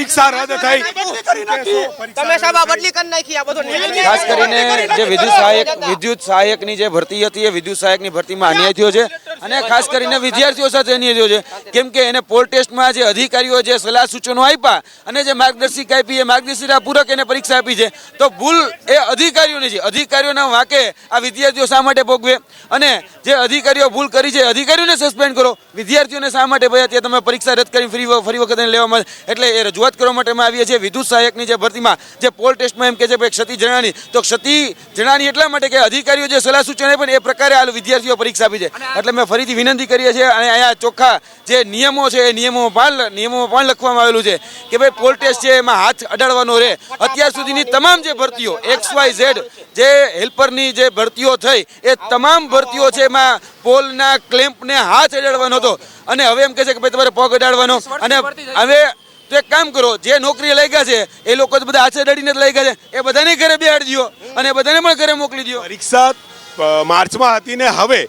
પરીક્ષા રદ થઈ. તમે સાહેબ બદલી કરી નાખી આ બધો ખાસ કરીને જે વિદ્યુત સહાયક વિદ્યુત સહાયકની જે ભરતી હતી એ વિદ્યુત સહાયકની ભરતીમાં અન્યાય થયો છે. અને ખાસ કરીને વિદ્યાર્થીઓ સાથે અન્યાય છે. કેમ કે એને પોલ ટેસ્ટમાં જે અધિકારીઓ જે સલાહ સૂચનો આપ્યા અને જે માર્ગદર્શિકા આપી, એ માર્ગદર્શિકા પૂરક એને પરીક્ષા આપી છે. તો ભૂલ એ અધિકારીઓની છે. અધિકારીઓના વાંકે આ વિદ્યાર્થીઓ શા માટે ભોગવે? અને જે અધિકારીઓ ભૂલ કરી છે અધિકારીઓને સસ્પેન્ડ કરો. વિદ્યાર્થીઓને શા માટે ભયા? ત્યાં તમે પરીક્ષા રદ કરી, ફરી ફરી વખત લેવામાં એટલે એ રજૂઆત કરવા માટે અમે આવીએ છીએ. વિદ્યુત સહાયકની જે ભરતીમાં જે પોલ ટેસ્ટમાં એમ કે છે ભાઈ, ક્ષતિ જણાની તો ક્ષતિ જણાની એટલા માટે કે અધિકારીઓ જે સલાહ સૂચન પણ એ પ્રકારે આ વિદ્યાર્થીઓ પરીક્ષા આપી છે. એટલે મેં ફરીથી વિનંતી કરીએ છીએ અને અહીંયા ચોખ્ખા જે નિયમો છે, એ નિયમોમાં પણ નિયમોમાં પણ લખવામાં આવેલું છે કે ભાઈ પોલ ટેસ્ટ છે, એમાં હાથ અડાડવાનો રહે. અત્યાર સુધીની તમામ જે ભરતીઓ એક્સ વાય ઝેડ જે હેલ્પરની જે ભરતીઓ થઈ, એ તમામ ભરતીઓ છે એમાં પોલના ક્લેમ્પને હાથ અડાડવાનો હતો. અને હવે એમ કહે છે કે ભાઈ તમારે પગ અડાડવાનો. અને હવે તો એક કામ કરો, જે નોકરી લઈ ગયા છે, એ લોકો જ બધા હાથે અડાડીને લઈ ગયા છે. એ બધાને ઘરે બેહાડી દો અને બધાને પણ ઘરે મોકલી દો પરીક્ષા માર્ચમાં હતી ને હવે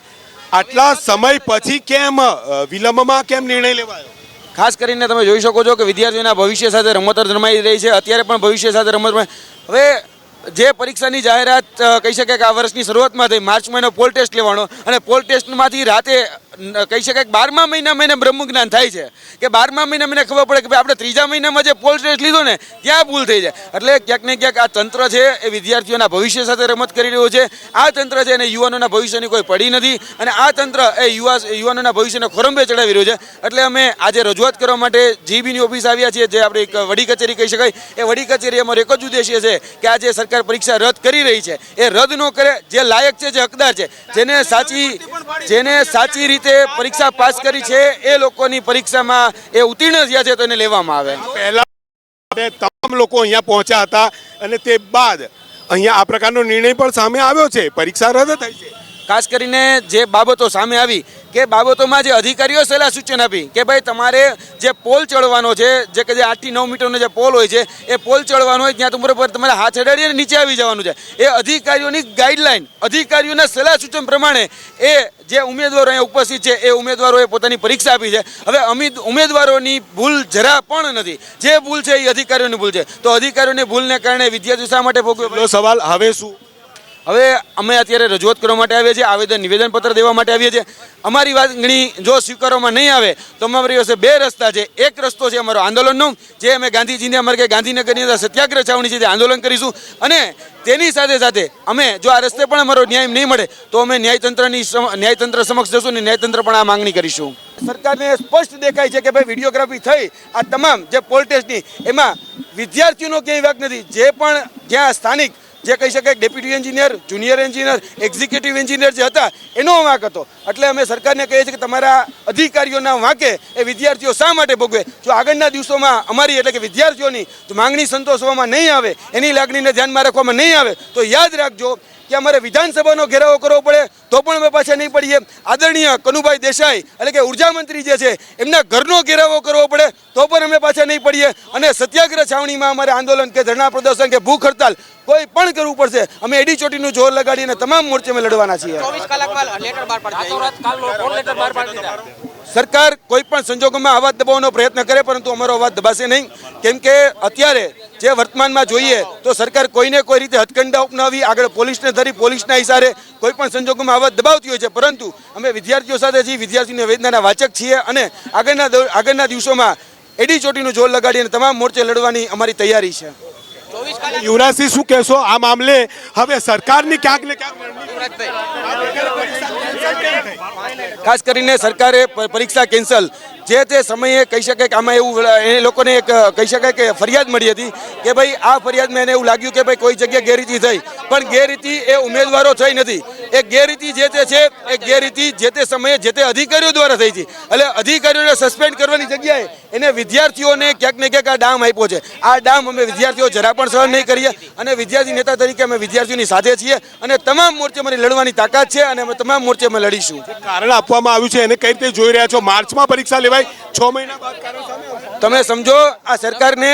આટલા સમય પછી કેમ વિલંબમાં કેમ નિર્ણય લેવાયો? ખાસ કરીને તમે જોઈ શકો છો કે વિદ્યાર્થીઓના ભવિષ્ય સાથે રમત રમાઈ રહી છે. અત્યારે પણ ભવિષ્ય સાથે રમત હવે જે પરીક્ષાની જાહેરાત કહી શકાય કે આ વર્ષની શરૂઆતમાં થઈ માર્ચ મહિનો પોલ ટેસ્ટ લેવાનો અને પોલ ટેસ્ટમાંથી રાતે કહી શકાય કે બારમા મહિના મહિને બ્રહ્મજ્ઞાન થાય છે. કે બારમા મહિના મહિને ખબર પડે કે ભાઈ આપણે ત્રીજા મહિનામાં જે પોલ ટેસ્ટ લીધો ને, ત્યાં ભૂલ થઈ જાય. એટલે ક્યાંક ને ક્યાંક આ તંત્ર છે એ વિદ્યાર્થીઓના ભવિષ્ય સાથે રમત કરી રહ્યું છે. આ તંત્ર છે એને યુવાનોના ભવિષ્યની કોઈ પડી નથી અને આ તંત્ર એ યુવા, યુવાનોના ભવિષ્યને ખોરંબે ચડાવી રહ્યું છે. એટલે અમે આજે રજૂઆત કરવા માટે જીબીની ઓફિસ આવ્યા છીએ. જે આપણે એક વડી કચેરી કહી શકાય. એ વડી કચેરી અમારો એક જ ઉદ્દેશ્ય છે કે આજે સરકાર પરીક્ષા રદ કરી રહી છે. એ રદ ન કરે, જે લાયક છે, જે હકદાર છે, જેને સાચી જેને સાચી રીતે પરીક્ષા પાસ કરી છે, એ લોકોની પરીક્ષામાં એ ઉત્તીર્ણ થયા છે તો એને લેવામાં આવે. પહેલા તમામ લોકો અહીંયા પહોંચ્યા હતા અને તે બાદ અહીંયા આ પ્રકારનો નિર્ણય પણ સામે આવ્યો છે. પરીક્ષા રદ થઈ છે. ખાસ કરીને જે બાબતો સામે આવી કે બાબતોમાં જે અધિકારીઓ સલાહ સૂચન આપી કે ભાઈ તમારે જે પોલ ચડવાનો છે, જે કે જે આઠથી નવ મીટરનો જે પોલ હોય છે, એ પોલ ચડવાનો હોય ત્યાં પર તમારે હાથ અડાડીને નીચે આવી જવાનું છે. એ અધિકારીઓની ગાઈડલાઈન, અધિકારીઓના સલાહ સૂચન પ્રમાણે એ જે ઉમેદવારો અહીંયા ઉપસ્થિત છે, એ ઉમેદવારોએ પોતાની પરીક્ષા આપી છે. હવે અમિત, ઉમેદવારોની ભૂલ જરા પણ નથી. જે ભૂલ છે એ અધિકારીઓની ભૂલ છે. તો અધિકારીઓની ભૂલને કારણે વિદ્યાર્થીઓ શા માટે ભોગવે? સવાલ, હવે શું? હવે અમે અત્યારે રજૂઆત કરવા માટે આવીએ છીએ, આવેદન નિવેદન પત્ર દેવા માટે આવીએ છીએ. અમારી વાતગણી જો સ્વીકારવામાં નહીં આવે, તો અમારી પાસે બે રસ્તા છે. એક રસ્તો છે અમારો આંદોલનનો, જે અમે ગાંધીજીને અમારે કે ગાંધીનગરની અંદર સત્યાગ્રહ છાવણી છે તે આંદોલન કરીશું. અને તેની સાથે સાથે અમે જો આ રસ્તે પણ અમારો ન્યાય નહીં મળે, તો અમે ન્યાયતંત્રની ન્યાયતંત્ર સમક્ષ જશું અને ન્યાયતંત્ર પણ આ માંગણી કરીશું. સરકારને સ્પષ્ટ દેખાય છે કે ભાઈ વિડીયોગ્રાફી થઈ, આ તમામ જે પોલ ટેસ્ટની, એમાં વિદ્યાર્થીઓનો ક્યાંય વાક નથી. જે પણ જ્યાં સ્થાનિક જે કહી શકાય deputy engineer junior engineer executive engineer જે હતા એનો વાંક હતો. એટલે અમે સરકારને કહીએ છીએ કે તમારા અધિકારીઓના વાંકે એ વિદ્યાર્થીઓ શા માટે ભોગવે? જો આગળના દિવસોમાં અમારી એટલે કે વિદ્યાર્થીઓની જો માંગણી સંતોષવામાં નહીં આવે, એની લાગણીને ધ્યાનમાં રાખવામાં નહીં આવે, તો યાદ રાખજો કે અમારે વિધાનસભાનો ઘેરાવો કરવો પડે, તો પણ અમે પાછા નહીં પડીએ. આદરણીય કનુભાઈ દેસાઈ એટલે કે ઊર્જા મંત્રી જે છે, એમના ઘરનો ઘેરાવો કરવો પડે, તો પણ અમે પાછા નહીં પડીએ. અને સત્યાગ્રહ છાવણીમાં અમારે આંદોલન કે ધરણા પ્રદર્શન કે ભૂખ હડતાલ કોઈ પણ કરવું પડશે, અમે એડી ચોટીનું જોર લગાડીને તમામ મોરચે અમે લડવાના છીએ. સરકાર કોઈ પણ સંજોગોમાં અવાજ દબાવવાનો પ્રયત્ન કરે પરંતુ અમારો અવાજ દબાશે નહીં. કેમ કે અત્યારે જે વર્તમાનમાં જોઈએ તો સરકાર કોઈને કોઈ રીતે હથકંડા અપનાવી, આગળ પોલીસને ધરી, પોલીસના ઇશારે કોઈ પણ સંજોગોમાં અવાજ દબાવતી હોય છે. પરંતુ અમે વિદ્યાર્થીઓ સાથે છીએ, વિદ્યાર્થીની વેદનાના વાચક છીએ અને આગળના આગળના દિવસોમાં એડી ચોટીનું જોર લગાડીને તમામ મોરચે લડવાની અમારી તૈયારી છે. યુવરાજસિંહ શું કહેશો? આ મામલે હવે સરકારની ક્યાંક ને ક્યાંક ખાસ કરીને સરકારે પરીક્ષા કેન્સલ. જે તે સમયે કહી શકાય કે આમાં એવું એ લોકોને એક કહી શકાય કે ફરિયાદ મળી હતી કે ભાઈ આ ફરિયાદમાં એને એવું લાગ્યું કે ભાઈ કોઈ જગ્યાએ ગેરરીતિ થઈ. પણ ગેરરીતિ એ ઉમેદવારો થઈ નથી. એ ગેરરીતિ જે તે છે એ ગેરરીતિ જે તે સમયે જે તે અધિકારીઓ દ્વારા થઈ છે. એટલે અધિકારીઓને સસ્પેન્ડ કરવાની જગ્યાએ એને વિદ્યાર્થીઓને ક્યાંક ને ક્યાંક આ ડામ આપ્યો છે. આ ડામ અમે વિદ્યાર્થીઓ જરા પણ સહન નહીં કરીએ અને વિદ્યાર્થી નેતા તરીકે અમે વિદ્યાર્થીઓની સાથે છીએ અને તમામ મોરચે અમારી લડવાની તાકાત છે અને અમે તમામ મોરચે અમે લડીશું. કારણ આપવામાં આવ્યું છે એને કઈ રીતે જોઈ રહ્યા છો? માર્ચમાં પરીક્ષા લેવાય છ મહિના બાદ. તમે સમજો આ સરકારને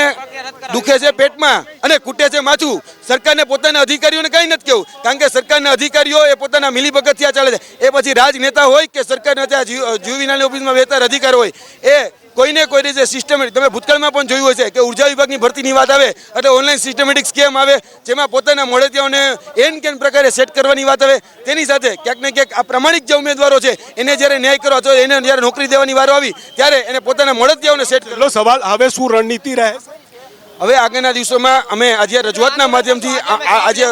દુખે છે પેટમાં અને કૂટે છે માથું. સરકારને પોતાના અધિકારીઓને કંઈ નથી કેવું કારણ કે સરકારના અધિકારીઓ એ પોતાના મિલીભગતથી આ ચાલે છે. એ પછી રાજનેતા હોય કે સરકારના ત્યાં જ્યુ- ઓફિસમાં વહેતા અધિકાર હોય એ કોઈને કોઈ રીતે સિસ્ટમેટિક તમે ભૂતકાળમાં પણ જોયું હશે કે ઊર્જા વિભાગની ભરતીની વાત આવે એટલે ઓનલાઈન સિસ્ટમેટિક સ્કેમ આવે જેમાં પોતાના મળતિયાઓને એન કેન પ્રકારે સેટ કરવાની વાત આવે. તેની સાથે ક્યાંક ને ક્યાંક આ પ્રમાણિક જે ઉમેદવારો છે એને જ્યારે ન્યાય કરો અથવા એને જ્યારે નોકરી દેવાની વારો આવી ત્યારે એને પોતાના મળતિયાઓને સેટ કરો સવાલ હવે શું રણનીતિ રહે? હવે આગળના દિવસોમાં અમે આજે રજૂઆતના માધ્યમથી આજે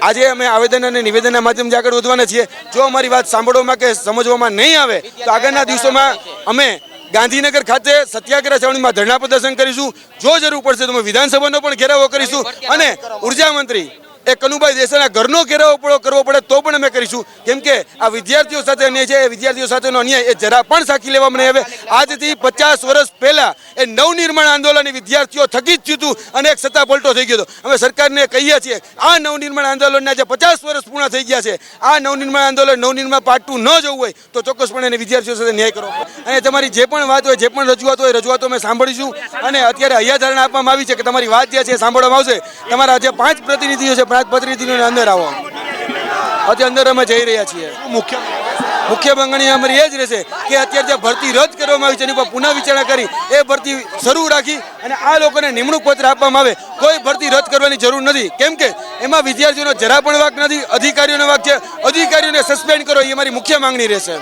આજે અમે આવેદન અને નિવેદનના માધ્યમથી આગળ વધવાના છીએ. જો અમારી વાત સાંભળવામાં કે સમજવામાં નહીં આવે તો આગળના દિવસોમાં અમે ગાંધીનગર ખાતે સત્યાગ્રહ છાવણીમાં ધરણા પ્રદર્શન કરીશું. જો જરૂર પડશે તો અમે વિધાનસભાનો પણ ઘેરાવો કરીશું. અને ઊર્જા મંત્રી. એ કનુભાઈ દેસાઈના ઘરનો ઘેરાવો પડો કરવો પડે તો કરીશું. કેમ કે આ વિદ્યાર્થીઓ સાથે અન્યાય છે, એ વિદ્યાર્થીઓ સાથેનો અન્યાય એ જરા પણ સાખી લેવામાં નહીં આવે આજથી પચાસ વર્ષ પહેલા એ નવનિર્માણ આંદોલન વિદ્યાર્થીઓ થકી જ થયું અને એક સત્તા પલટો થઈ ગયો હતો. અમે સરકારને કહીએ છીએ, આ નવનિર્માણ આંદોલનના જે પચાસ વર્ષ પૂર્ણ થઈ ગયા છે, આ નવનિર્માણ આંદોલન નવનિર્માણ પાર્ટ ટુ ન જવું હોય તો ચોક્કસપણે એને વિદ્યાર્થીઓ સાથે ન્યાય કરવો અને તમારી જે પણ વાત હોય, જે પણ રજૂઆત હોય રજૂઆતો અમે સાંભળીશું. અને અત્યારે અહીંયા ધારણા આપવામાં આવી છે કે તમારી વાત જે છે સાંભળવામાં આવશે. તમારા જે પાંચ પ્રતિનિધિઓ છે, પાંચ પ્રતિનિધિઓને અંદર આવો. અત્યારે અંદર અમે જઈ રહ્યા છીએ. મુખ્ય મુખ્ય માંગણી અમારી એ જ રહેશે કે અત્યારે જે ભરતી રદ કરવામાં આવી છે એની પર પુનઃ વિચારણા કરી એ ભરતી શરૂ રાખી અને આ લોકોને નિમણૂક પત્ર આપવામાં આવે. કોઈ ભરતી રદ કરવાની જરૂર નથી. કેમ કે એમાં વિદ્યાર્થીઓનો જરા પણ વાક નથી અધિકારીઓનો વાક છે. અધિકારીઓને સસ્પેન્ડ કરો એ અમારી મુખ્ય માંગણી રહેશે.